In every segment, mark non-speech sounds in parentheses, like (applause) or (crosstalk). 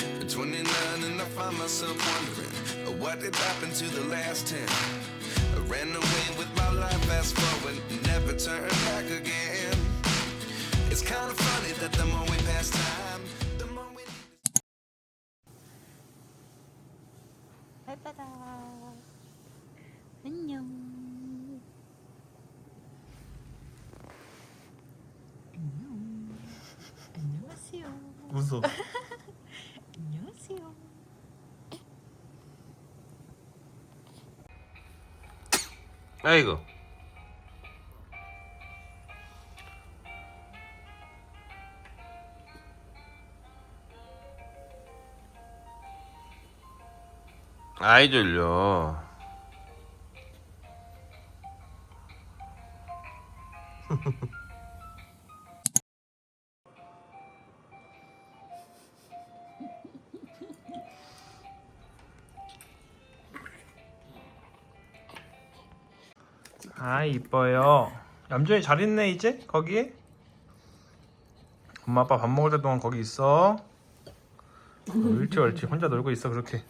At 29 and I find myself wondering uh, what did happen to the last 10. I ran away with my life, fast forward, never turn back again. It's kind of funny that the more we pass time, the more we need. 발바닥 안녕 안녕 안녕하세요 웃어. (laughs) 아이고. 아이 졸려. (laughs) 아 이뻐요. 얌전히 잘 있네 이제 거기에. 엄마 아빠 밥 먹을 때 동안 거기 있어. 옳지 옳지 혼자 놀고 있어 그렇게.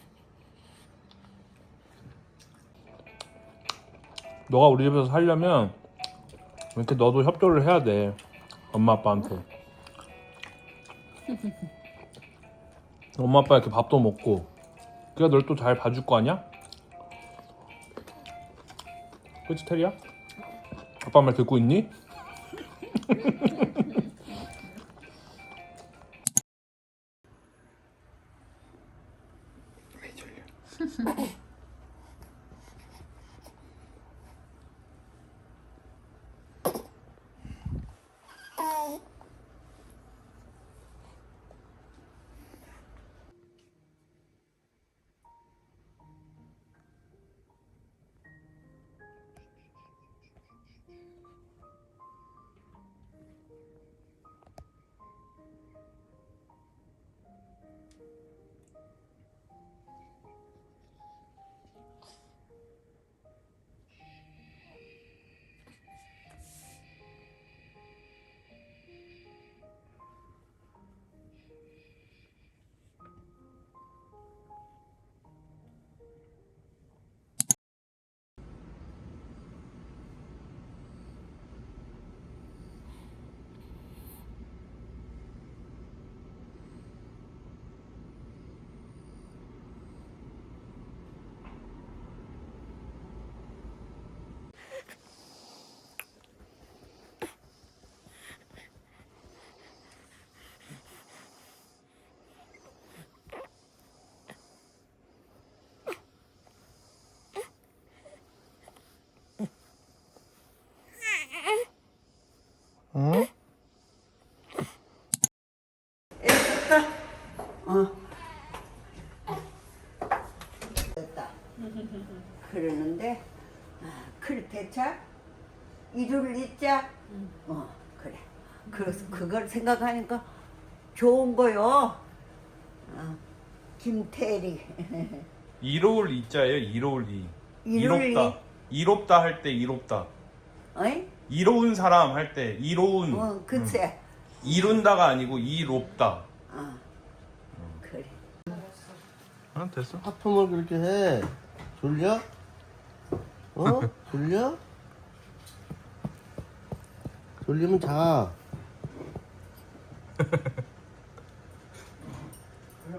너가 우리 집에서 살려면 이렇게 너도 협조를 해야 돼 엄마 아빠한테. (laughs) 엄마 아빠 이렇게 밥도 먹고 그래야 널 또 잘 봐줄 거 아니야? 그치 테리야? 아빠 말 듣고 있니? (laughs) 왜 졸려? 그러는데 아, 그래 대차 이를 잊자. 어 그래. 그래서 그걸 생각하니까 좋은 거요. 어, 김태리. (laughs) 이로울 이자예요 이로울 이. 이로울 이롭다. 이롭다 할 때 이롭다. 어이? 이로운 사람 할 때 이로운. 어 그치. 이룬다가 아니고 이롭다. 어 그래. 아 됐어. 하품을 그렇게 해. 졸려? 어? 졸려? 졸리면 자. (laughs)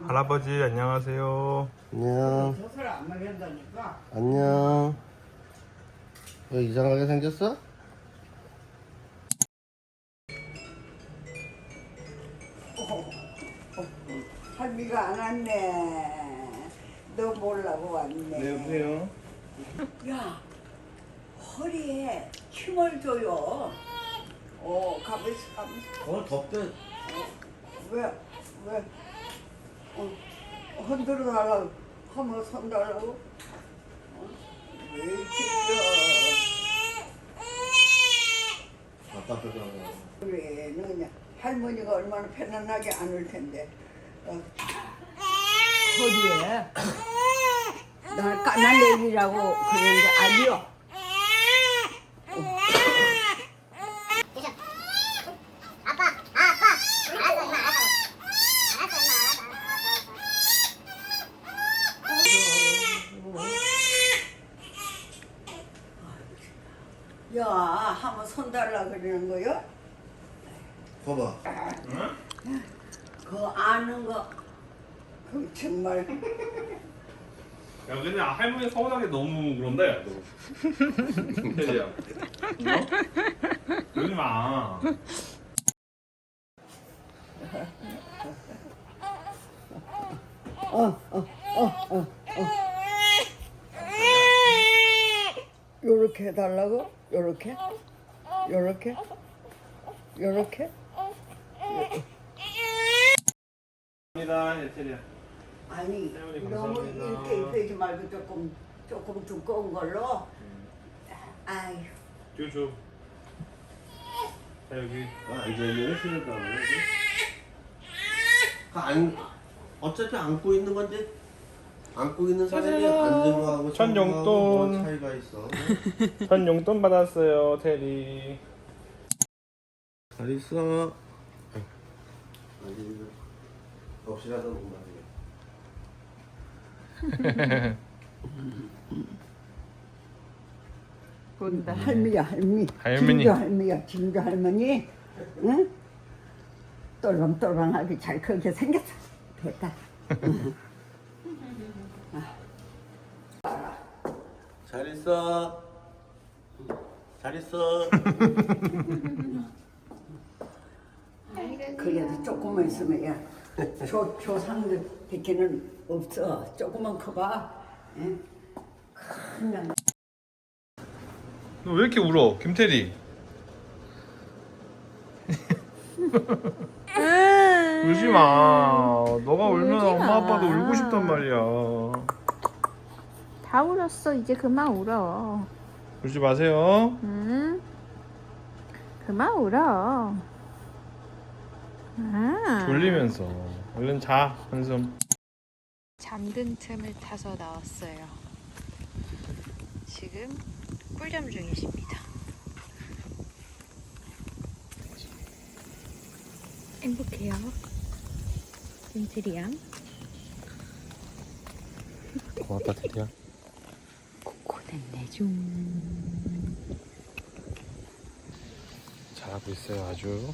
할아버지 안녕하세요. 안녕. 젖을 안 먹는다니까. 안녕. 왜 이상하게 생겼어? 할미가 안 왔네. 너 몰라고 왔네. 여보세요. 야, 허리에 힘을 줘요. 어, 가만있어, 가만있어. 어, 덥대. 왜, 왜, 어, 흔들어 달라고, 하면 손 달라고? 어? 왜너 그냥 할머니가 얼마나 편안하게 안을 텐데. 어. 허리에 날 까만 애기라고 그러는데 아니요. 야, 한번 손 달라 그러는 거요? 봐봐. 응? 그 아는 거, 그 정말. 야 근데 할머니 서운하게 너무 그런다 야 너. (laughs) 태리야. 어? 그러지 마. 요렇게 해달라고? 요렇게? 요렇게? 요렇게? 감사합니다 태리야. 아니 너무 감사합니다. 이렇게 입히지 말고 조금 조금 두꺼운 걸로 아유 줘줘. 자 여기. 아, 앉아있는 게 싫을까. 그 안, 어차피 안고 있는 건데 안고 있는 사람이 앉는 거하고 천 용돈. 뭐 차이가 있어. (laughs) 전 용돈 받았어요 테리. 잘 있어. 아니, 없이라도 못 말이야. 본다. 할미야 할미 할머니. 진주 할미야 진주 할머니 응? 똘랑똘랑하게 잘 크게 생겼어 됐다 잘 있어. 잘 있어. 그래도 조금만 있으면 야 조, 조상들 밖에는 없어 조금만 커봐 응? 큰일 너왜 이렇게 울어 김태리? (laughs) 울지 마. 너가 울면 울지 엄마 마. 아빠도 울고 싶단 말이야. 다 울었어. 이제 그만 울어. 울지 마세요. 응? 그만 울어. 아. 졸리면서 얼른 자 한숨. 잠든 틈을 타서 나왔어요. 지금 꿀잠 중이십니다. 행복해요. 김트리양. 고맙다 테리야. 코코는 내중. 잘하고 있어요 아주.